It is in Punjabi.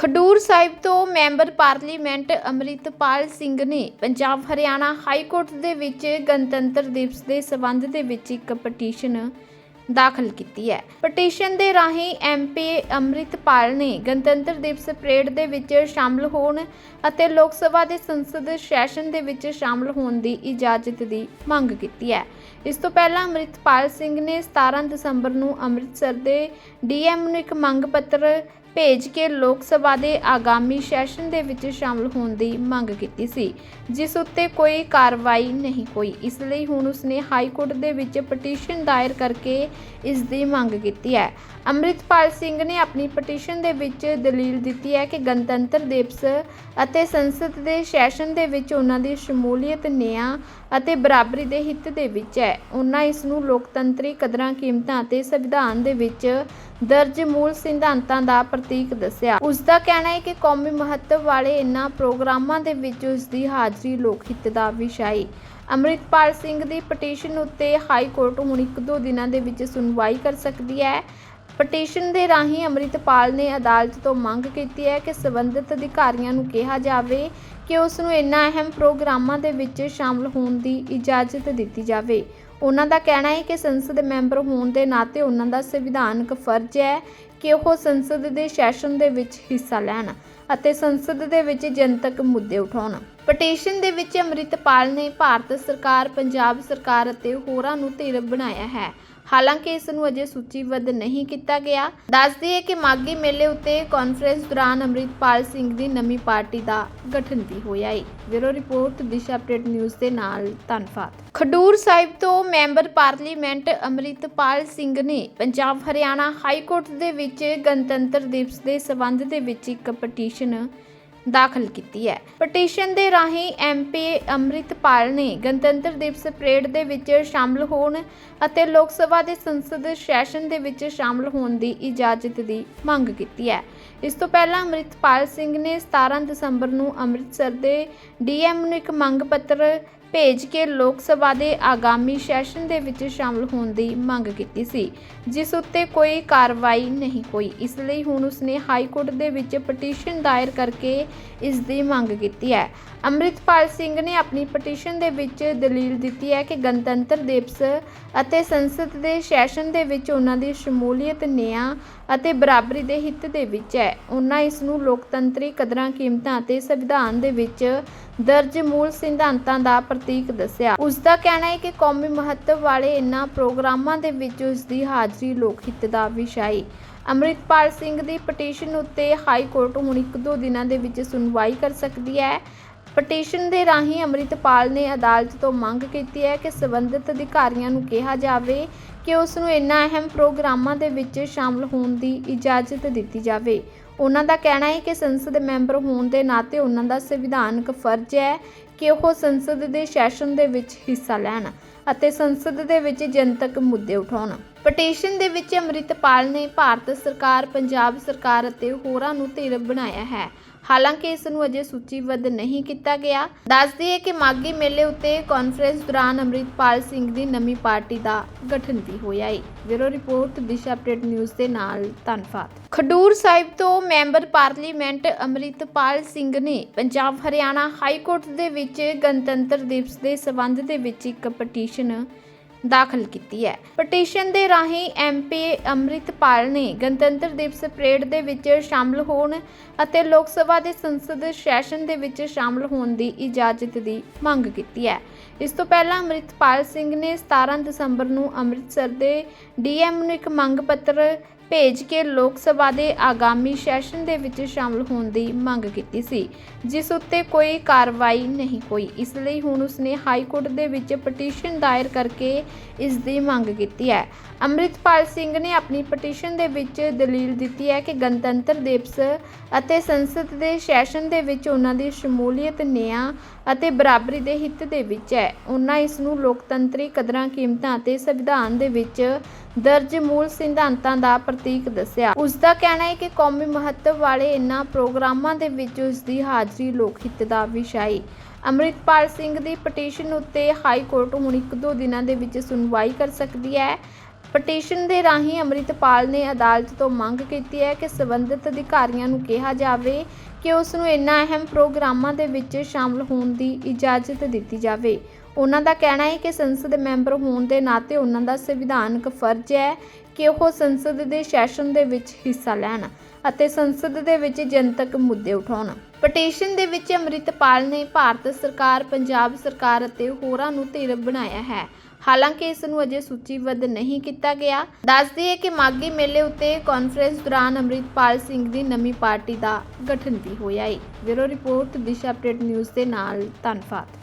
ਖਡੂਰ ਸਾਹਿਬ ਤੋਂ ਮੈਂਬਰ ਪਾਰਲੀਮੈਂਟ ਅੰਮ੍ਰਿਤਪਾਲ ਸਿੰਘ ਨੇ ਪੰਜਾਬ ਹਰਿਆਣਾ ਹਾਈ ਕੋਰਟ ਦੇ ਵਿੱਚ ਗਣਤੰਤਰ ਦਿਵਸ ਦੇ ਸਬੰਧ ਦੇ ਵਿੱਚ ਇੱਕ ਪਟੀਸ਼ਨ ਦਾਖਲ ਕੀਤੀ ਹੈ। ਪਟੀਸ਼ਨ ਦੇ ਰਾਹੀਂ ਐਮਪੀ ਅੰਮ੍ਰਿਤਪਾਲ ਨੇ ਗਣਤੰਤਰ ਦਿਵਸ ਪਰੇਡ ਦੇ ਵਿੱਚ ਸ਼ਾਮਲ ਹੋਣ ਅਤੇ ਲੋਕ ਸਭਾ ਦੇ ਸੰਸਦ ਸੈਸ਼ਨ ਦੇ ਵਿੱਚ ਸ਼ਾਮਲ ਹੋਣ ਦੀ ਇਜਾਜ਼ਤ ਦੀ ਮੰਗ ਕੀਤੀ ਹੈ। ਇਸ ਤੋਂ ਪਹਿਲਾਂ ਅੰਮ੍ਰਿਤਪਾਲ ਸਿੰਘ ਨੇ 17 ਦਸੰਬਰ ਨੂੰ ਅੰਮ੍ਰਿਤਸਰ ਦੇ ਡੀਐਮ ਨੂੰ ਇੱਕ ਮੰਗ ਪੱਤਰ ਭੇਜ ਕੇ ਲੋਕ ਸਭਾ ਦੇ ਆਗਾਮੀ ਸੈਸ਼ਨ ਦੇ ਵਿੱਚ ਸ਼ਾਮਲ ਹੋਣ ਦੀ ਮੰਗ ਕੀਤੀ ਸੀ, ਜਿਸ ਉੱਤੇ ਕੋਈ ਕਾਰਵਾਈ ਨਹੀਂ ਹੋਈ। ਇਸ ਲਈ ਹੁਣ ਉਸਨੇ ਹਾਈ ਕੋਰਟ ਦੇ ਵਿੱਚ ਪਟੀਸ਼ਨ ਦਾਇਰ ਕਰਕੇ ਇਸ ਦੀ ਮੰਗ ਕੀਤੀ ਹੈ। ਅੰਮ੍ਰਿਤਪਾਲ ਸਿੰਘ ਨੇ ਆਪਣੀ ਪਟੀਸ਼ਨ ਦੇ ਵਿੱਚ ਦਲੀਲ ਦਿੱਤੀ ਹੈ ਕਿ ਗਣਤੰਤਰ ਦਿਵਸ ਅਤੇ ਸੰਸਦ ਦੇ ਸੈਸ਼ਨ ਦੇ ਵਿੱਚ ਉਹਨਾਂ ਦੀ ਸ਼ਮੂਲੀਅਤ ਨਿਆਂ ਅਤੇ ਬਰਾਬਰੀ ਦੇ ਹਿੱਤ ਦੇ ਵਿੱਚ ਹੈ। ਉਹਨਾਂ ਇਸ ਨੂੰ ਲੋਕਤੰਤਰੀ ਕਦਰਾਂ, ਕੀਮਤਾਂ ਅਤੇ ਸੰਵਿਧਾਨ ਦੇ ਵਿੱਚ ਦਰਜ ਮੂਲ ਸਿਧਾਂਤਾਂ ਦਾ ਪ੍ਰਤੀਕ ਦੱਸਿਆ। ਉਸ ਦਾ ਕਹਿਣਾ ਹੈ ਕਿ ਕੌਮੀ ਮਹੱਤਵ ਵਾਲੇ ਇਨ੍ਹਾਂ ਪ੍ਰੋਗਰਾਮਾਂ ਦੇ ਵਿੱਚ ਉਸ ਦੀ ਹਾਜ਼ਰੀ ਲੋਕ ਹਿੱਤ ਦਾ ਵਿਸ਼ਾ ਹੈ ਅੰਮ੍ਰਿਤਪਾਲ ਸਿੰਘ ਦੀ ਪਟੀਸ਼ਨ ਉੱਤੇ ਹਾਈ ਕੋਰਟ ਹੁਣ ਇੱਕ ਦੋ ਦਿਨਾਂ ਦੇ ਵਿੱਚ ਸੁਣਵਾਈ ਕਰ ਸਕਦੀ ਹੈ। ਪਟੀਸ਼ਨ ਦੇ ਰਾਹੀਂ ਅੰਮ੍ਰਿਤਪਾਲ ਨੇ ਅਦਾਲਤ ਤੋਂ ਮੰਗ ਕੀਤੀ ਹੈ ਕਿ ਸਬੰਧਤ ਅਧਿਕਾਰੀਆਂ ਨੂੰ ਕਿਹਾ ਜਾਵੇ ਕਿ ਉਸ ਨੂੰ ਇਨ੍ਹਾਂ ਅਹਿਮ ਪ੍ਰੋਗਰਾਮਾਂ ਦੇ ਵਿੱਚ ਸ਼ਾਮਲ ਹੋਣ ਦੀ ਇਜਾਜ਼ਤ ਦਿੱਤੀ ਜਾਵੇ। ਉਹਨਾਂ ਦਾ ਕਹਿਣਾ ਹੈ ਕਿ ਸੰਸਦ ਮੈਂਬਰ ਹੋਣ ਦੇ ਨਾਤੇ ਉਹਨਾਂ ਦਾ ਸੰਵਿਧਾਨਕ ਫਰਜ਼ ਹੈ ਕਿ ਉਹ ਸੰਸਦ ਦੇ ਸੈਸ਼ਨ ਦੇ ਵਿੱਚ ਹਿੱਸਾ ਲੈਣ ਅਤੇ ਸੰਸਦ ਦੇ ਵਿੱਚ ਜਨਤਕ ਮੁੱਦੇ ਉਠਾਉਣ। ਪਟੀਸ਼ਨ ਦੇ ਵਿੱਚ ਅੰਮ੍ਰਿਤਪਾਲ ਨੇ ਭਾਰਤ ਸਰਕਾਰ, ਪੰਜਾਬ ਸਰਕਾਰ ਅਤੇ ਹੋਰਾਂ ਨੂੰ ਧਿਰ ਬਣਾਇਆ ਹੈ। ਹਾਲਾਂਕਿ ਇਸ ਨੂੰ ਅਜੇ ਸੂਚੀਬੱਧ ਨਹੀਂ ਕੀਤਾ ਗਿਆ। ਦੱਸਦੀ ਹੈ ਕਿ ਮਾਗੀ ਮੇਲੇ ਉੱਤੇ ਕਾਨਫਰੰਸ ਦੌਰਾਨ ਅੰਮ੍ਰਿਤਪਾਲ ਸਿੰਘ ਦੀ ਨਵੀਂ ਪਾਰਟੀ ਦਾ ਗਠਨ ਵੀ ਹੋਇਆ ਹੈ bureau report, Disha update news ਦੇ ਨਾਲ ਧੰਨਵਾਦ ਖਡੂਰ ਸਾਹਿਬ ਤੋਂ ਮੈਂਬਰ ਪਾਰਲੀਮੈਂਟ ਅੰਮ੍ਰਿਤਪਾਲ ਸਿੰਘ ਨੇ ਪੰਜਾਬ ਹਰਿਆਣਾ ਹਾਈ ਕੋਰਟ ਦੇ ਵਿੱਚ ਗਣਤੰਤਰ ਦਿਵਸ ਦੇ ਸਬੰਧ ਦੇ ਵਿੱਚ ਇੱਕ ਪਟੀਸ਼ਨ ਦਾਖਲ ਕੀਤੀ ਹੈ। ਪਟੀਸ਼ਨ ਦੇ ਰਾਹੀਂ ਐਮਪੀ ਅੰਮ੍ਰਿਤਪਾਲ ਨੇ ਗਣਤੰਤਰ ਦਿਵਸ ਪਰੇਡ ਦੇ ਵਿੱਚ ਸ਼ਾਮਲ ਹੋਣ ਅਤੇ ਲੋਕ ਸਭਾ ਦੇ ਸੰਸਦ ਸੈਸ਼ਨ ਦੇ ਵਿੱਚ ਸ਼ਾਮਲ ਹੋਣ ਦੀ ਇਜਾਜ਼ਤ ਦੀ ਮੰਗ ਕੀਤੀ ਹੈ। ਇਸ ਤੋਂ ਪਹਿਲਾਂ ਅੰਮ੍ਰਿਤਪਾਲ ਸਿੰਘ ਨੇ 17 ਦਸੰਬਰ ਨੂੰ ਅੰਮ੍ਰਿਤਸਰ ਦੇ ਡੀਐਮ ਨੂੰ ਇੱਕ ਮੰਗ ਪੱਤਰ ਭੇਜ ਕੇ ਲੋਕ ਸਭਾ ਦੇ ਆਗਾਮੀ ਸੈਸ਼ਨ ਦੇ ਵਿੱਚ ਸ਼ਾਮਲ ਹੋਣ ਦੀ ਮੰਗ ਕੀਤੀ ਸੀ, ਜਿਸ ਉੱਤੇ ਕੋਈ ਕਾਰਵਾਈ ਨਹੀਂ ਹੋਈ। ਇਸ ਲਈ ਹੁਣ ਉਸਨੇ ਹਾਈ ਕੋਰਟ ਦੇ ਵਿੱਚ ਪਟੀਸ਼ਨ ਦਾਇਰ ਕਰਕੇ ਇਸ ਦੀ ਮੰਗ ਕੀਤੀ ਹੈ। ਅੰਮ੍ਰਿਤਪਾਲ ਸਿੰਘ ਨੇ ਆਪਣੀ ਪਟੀਸ਼ਨ ਦੇ ਵਿੱਚ ਦਲੀਲ ਦਿੱਤੀ ਹੈ ਕਿ ਗਣਤੰਤਰ ਦਿਵਸ ਅਤੇ ਸੰਸਦ ਦੇ ਸੈਸ਼ਨ ਦੇ ਵਿੱਚ ਉਹਨਾਂ ਦੀ ਸ਼ਮੂਲੀਅਤ ਨਿਆਂ ਅਤੇ ਬਰਾਬਰੀ ਦੇ ਹਿੱਤ ਦੇ ਵਿੱਚ ਹੈ। ਉਹਨਾਂ ਇਸ ਨੂੰ ਲੋਕਤੰਤਰੀ ਕਦਰਾਂ, ਕੀਮਤਾਂ ਅਤੇ ਸੰਵਿਧਾਨ ਦੇ ਵਿੱਚ ਦਰਜ ਮੂਲ ਸਿਧਾਂਤਾਂ ਦਾ ਪ੍ਰਤੀਕ ਦੱਸਿਆ। ਉਸ ਦਾ ਕਹਿਣਾ ਹੈ ਕਿ ਕੌਮੀ ਮਹੱਤਵ ਵਾਲੇ ਇਨ੍ਹਾਂ ਪ੍ਰੋਗਰਾਮਾਂ ਦੇ ਵਿੱਚ ਉਸ ਦੀ ਹਾਜ਼ਰੀ ਲੋਕ ਹਿੱਤ ਦਾ ਵਿਸ਼ਾ ਹੈ ਅੰਮ੍ਰਿਤਪਾਲ ਸਿੰਘ ਦੀ ਪਟੀਸ਼ਨ ਉੱਤੇ ਹਾਈ ਕੋਰਟ ਹੁਣ ਇੱਕ ਦੋ ਦਿਨਾਂ ਦੇ ਵਿੱਚ ਸੁਣਵਾਈ ਕਰ ਸਕਦੀ ਹੈ। ਪਟੀਸ਼ਨ ਦੇ ਰਾਹੀਂ ਅੰਮ੍ਰਿਤਪਾਲ ਨੇ ਅਦਾਲਤ ਤੋਂ ਮੰਗ ਕੀਤੀ ਹੈ ਕਿ ਸਬੰਧਤ ਅਧਿਕਾਰੀਆਂ ਨੂੰ ਕਿਹਾ ਜਾਵੇ ਕਿ ਉਸ ਨੂੰ ਇਨ੍ਹਾਂ ਅਹਿਮ ਪ੍ਰੋਗਰਾਮਾਂ ਦੇ ਵਿੱਚ ਸ਼ਾਮਲ ਹੋਣ ਦੀ ਇਜਾਜ਼ਤ ਦਿੱਤੀ ਜਾਵੇ। ਉਹਨਾਂ ਦਾ ਕਹਿਣਾ ਹੈ ਕਿ ਸੰਸਦ ਮੈਂਬਰ ਹੋਣ ਦੇ ਨਾਤੇ ਉਹਨਾਂ ਦਾ ਸੰਵਿਧਾਨਕ ਫਰਜ਼ ਹੈ ਕਿ ਉਹ ਸੰਸਦ ਦੇ ਸੈਸ਼ਨ ਦੇ ਵਿੱਚ ਹਿੱਸਾ ਲੈਣ ਅਤੇ ਸੰਸਦ ਦੇ ਵਿੱਚ ਜਨਤਕ ਮੁੱਦੇ ਉਠਾਉਣ। ਪਟੀਸ਼ਨ ਦੇ ਵਿੱਚ ਅੰਮ੍ਰਿਤਪਾਲ ਨੇ ਭਾਰਤ ਸਰਕਾਰ, ਪੰਜਾਬ ਸਰਕਾਰ ਅਤੇ ਹੋਰਾਂ ਨੂੰ ਧਿਰ ਬਣਾਇਆ ਹੈ। ਹਾਲਾਂਕਿ ਇਸ ਨੂੰ ਅਜੇ ਸੂਚੀਬੱਧ ਨਹੀਂ ਕੀਤਾ ਗਿਆ। ਦੱਸਦੀ ਹੈ ਕਿ ਮਾਗੀ ਮੇਲੇ ਉੱਤੇ ਕਾਨਫਰੰਸ ਦੌਰਾਨ ਅੰਮ੍ਰਿਤਪਾਲ ਸਿੰਘ ਦੀ ਨਵੀਂ ਪਾਰਟੀ ਦਾ ਗਠਨ ਵੀ ਹੋਇਆ ਹੈ bureau report, Disha update news ਦੇ ਨਾਲ ਧੰਨਵਾਦ ਖਡੂਰ ਸਾਹਿਬ ਤੋਂ ਮੈਂਬਰ ਪਾਰਲੀਮੈਂਟ ਅੰਮ੍ਰਿਤਪਾਲ ਸਿੰਘ ਨੇ ਪੰਜਾਬ ਹਰਿਆਣਾ ਹਾਈ ਕੋਰਟ ਦੇ ਵਿੱਚ ਗਣਤੰਤਰ ਦਿਵਸ ਦੇ ਸਬੰਧ ਦੇ ਵਿੱਚ ਇੱਕ ਪਟੀਸ਼ਨ ਦਾਖਲ ਕੀਤੀ ਹੈ। ਪਟੀਸ਼ਨ ਦੇ ਰਾਹੀਂ ਐਮਪੀ ਅੰਮ੍ਰਿਤਪਾਲ ਨੇ ਗਣਤੰਤਰ ਦਿਵਸ ਪਰੇਡ ਦੇ ਵਿੱਚ ਸ਼ਾਮਲ ਹੋਣ ਅਤੇ ਲੋਕ ਸਭਾ ਦੇ ਸੰਸਦ ਸੈਸ਼ਨ ਦੇ ਵਿੱਚ ਸ਼ਾਮਲ ਹੋਣ ਦੀ ਇਜਾਜ਼ਤ ਦੀ ਮੰਗ ਕੀਤੀ ਹੈ। ਇਸ ਤੋਂ ਪਹਿਲਾਂ ਅੰਮ੍ਰਿਤਪਾਲ ਸਿੰਘ ਨੇ 17 ਦਸੰਬਰ ਨੂੰ ਅੰਮ੍ਰਿਤਸਰ ਦੇ ਡੀਐਮ ਨੂੰ ਇੱਕ ਮੰਗ ਪੱਤਰ ਭੇਜ ਕੇ ਲੋਕ ਸਭਾ ਦੇ ਆਗਾਮੀ ਸੈਸ਼ਨ ਦੇ ਵਿੱਚ ਸ਼ਾਮਲ ਹੋਣ ਦੀ ਮੰਗ ਕੀਤੀ ਸੀ, ਜਿਸ ਉੱਤੇ ਕੋਈ ਕਾਰਵਾਈ ਨਹੀਂ ਹੋਈ। ਇਸ ਲਈ ਹੁਣ ਉਸਨੇ ਹਾਈ ਕੋਰਟ ਦੇ ਵਿੱਚ ਪਟੀਸ਼ਨ ਦਾਇਰ ਕਰਕੇ ਇਸ ਦੀ ਮੰਗ ਕੀਤੀ ਹੈ। ਅੰਮ੍ਰਿਤਪਾਲ ਸਿੰਘ ਨੇ ਆਪਣੀ ਪਟੀਸ਼ਨ ਦੇ ਵਿੱਚ ਦਲੀਲ ਦਿੱਤੀ ਹੈ ਕਿ ਗਣਤੰਤਰ ਦਿਵਸ ਅਤੇ ਸੰਸਦ ਦੇ ਸੈਸ਼ਨ ਦੇ ਵਿੱਚ ਉਹਨਾਂ ਦੀ ਸ਼ਮੂਲੀਅਤ ਨਿਆਂ ਅਤੇ ਬਰਾਬਰੀ ਦੇ ਹਿੱਤ ਦੇ ਵਿੱਚ ਹੈ। ਉਹਨਾਂ ਇਸ ਨੂੰ ਲੋਕਤੰਤਰੀ ਕਦਰਾਂ, ਕੀਮਤਾਂ ਅਤੇ ਸੰਵਿਧਾਨ ਦੇ ਵਿੱਚ ਦਰਜ ਮੂਲ ਸਿਧਾਂਤਾਂ ਦਾ ਪ੍ਰਤੀਕ ਦੱਸਿਆ। ਉਸ ਦਾ ਕਹਿਣਾ ਹੈ ਕਿ ਕੌਮੀ ਮਹੱਤਵ ਵਾਲੇ ਇਨ੍ਹਾਂ ਪ੍ਰੋਗਰਾਮਾਂ ਦੇ ਵਿੱਚ ਉਸ ਦੀ ਹਾਜ਼ਰੀ ਲੋਕ ਹਿੱਤ ਦਾ ਵਿਸ਼ਾ ਹੈ ਅੰਮ੍ਰਿਤਪਾਲ ਸਿੰਘ ਦੀ ਪਟੀਸ਼ਨ ਉੱਤੇ ਹਾਈ ਕੋਰਟ ਹੁਣ ਇੱਕ ਦੋ ਦਿਨਾਂ ਦੇ ਵਿੱਚ ਸੁਣਵਾਈ ਕਰ ਸਕਦੀ ਹੈ। ਪਟੀਸ਼ਨ ਦੇ ਰਾਹੀਂ ਅੰਮ੍ਰਿਤਪਾਲ ਨੇ ਅਦਾਲਤ ਤੋਂ ਮੰਗ ਕੀਤੀ ਹੈ ਕਿ ਸਬੰਧਤ ਅਧਿਕਾਰੀਆਂ ਨੂੰ ਕਿਹਾ ਜਾਵੇ ਕਿ ਉਸ ਨੂੰ ਇਨ੍ਹਾਂ ਅਹਿਮ ਪ੍ਰੋਗਰਾਮਾਂ ਦੇ ਵਿੱਚ ਸ਼ਾਮਲ ਹੋਣ ਦੀ ਇਜਾਜ਼ਤ ਦਿੱਤੀ ਜਾਵੇ। ਉਹਨਾਂ ਦਾ ਕਹਿਣਾ ਹੈ ਕਿ ਸੰਸਦ ਮੈਂਬਰ ਹੋਣ ਦੇ ਨਾਤੇ ਉਹਨਾਂ ਦਾ ਸੰਵਿਧਾਨਕ ਫਰਜ਼ ਹੈ ਕਿ ਉਹ ਸੰਸਦ ਦੇ ਸੈਸ਼ਨ ਦੇ ਵਿੱਚ ਹਿੱਸਾ ਲੈਣ। ਅਤੇ ਸੰਸਦ ਦੇ ਵਿੱਚ ਜਨਤਕ ਮੁੱਦੇ ਉਠਾਉਣ। ਪਟੀਸ਼ਨ ਦੇ ਵਿੱਚ ਅੰਮ੍ਰਿਤਪਾਲ ਨੇ ਭਾਰਤ ਸਰਕਾਰ, ਪੰਜਾਬ ਸਰਕਾਰ ਅਤੇ ਹੋਰਾਂ ਨੂੰ ਧਿਰ ਬਣਾਇਆ ਹੈ। ਹਾਲਾਂਕਿ ਇਸ ਨੂੰ ਅਜੇ ਸੂਚੀਬੱਧ ਨਹੀਂ ਕੀਤਾ ਗਿਆ। ਦੱਸਦੀ ਹੈ ਕਿ ਮਾਗੀ ਮੇਲੇ ਉੱਤੇ ਕਾਨਫਰੰਸ ਦੌਰਾਨ ਅੰਮ੍ਰਿਤਪਾਲ ਸਿੰਘ ਦੀ ਨਵੀਂ ਪਾਰਟੀ ਦਾ ਗਠਨ ਵੀ ਹੋਇਆ ਹੈ bureau report, Disha update news ਦੇ ਨਾਲ ਧੰਨਵਾਦ।